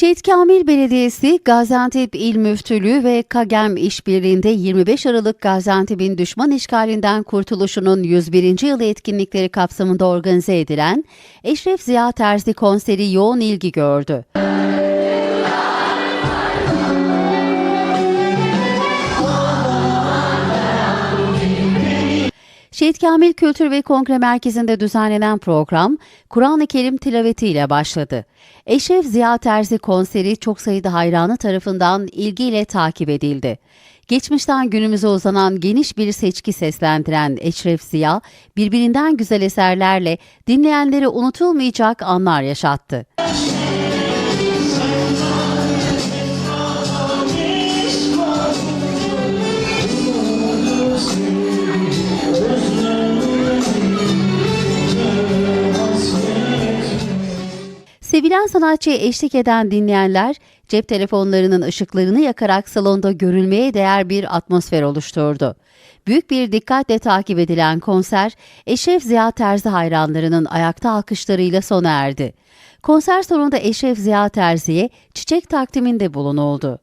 Şehit Kamil Belediyesi, Gaziantep İl Müftülüğü ve KAGEM işbirliğinde 25 Aralık Gaziantep'in düşman işgalinden kurtuluşunun 101. yılı etkinlikleri kapsamında organize edilen Eşref Ziya Terzi konseri yoğun ilgi gördü. Şehit Kamil Kültür ve Kongre Merkezi'nde düzenlenen program, Kur'an-ı Kerim tilavetiyle başladı. Eşref Ziya Terzi konseri çok sayıda hayranı tarafından ilgiyle takip edildi. Geçmişten günümüze uzanan geniş bir seçki seslendiren Eşref Ziya, birbirinden güzel eserlerle dinleyenlere unutulmayacak anlar yaşattı. Sevilen sanatçıya eşlik eden dinleyenler cep telefonlarının ışıklarını yakarak salonda görülmeye değer bir atmosfer oluşturdu. Büyük bir dikkatle takip edilen konser Eşref Ziya Terzi hayranlarının ayakta alkışlarıyla sona erdi. Konser sonunda Eşref Ziya Terzi'ye çiçek takdiminde bulunuldu.